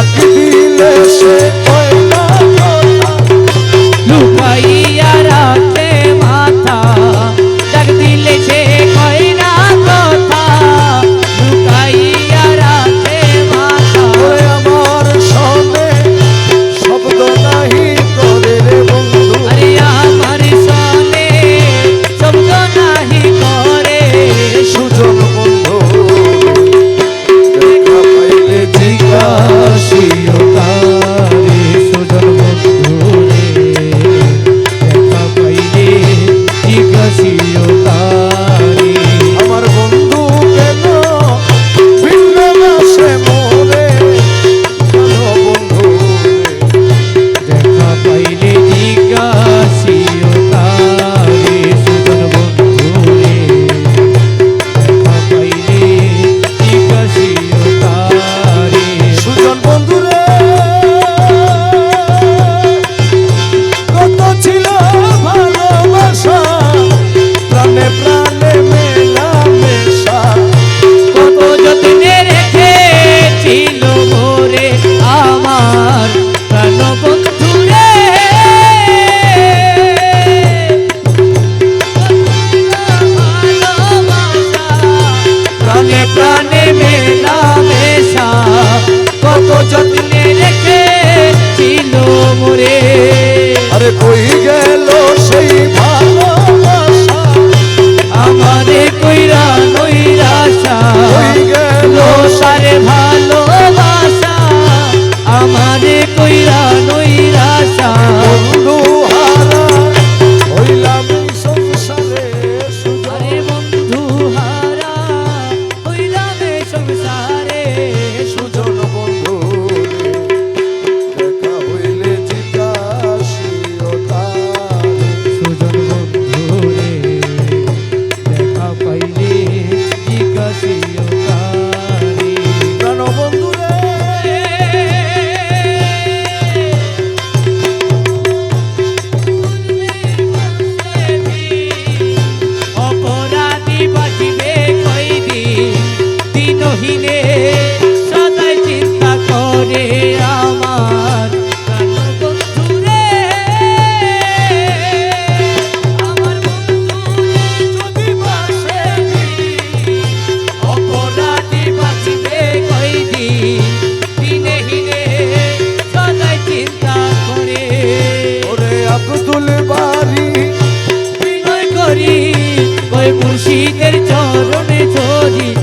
Tatlı birleşe জিজ্ঞাসিও তারে ¡Gracias! মুর্শিদের চরণে ধরি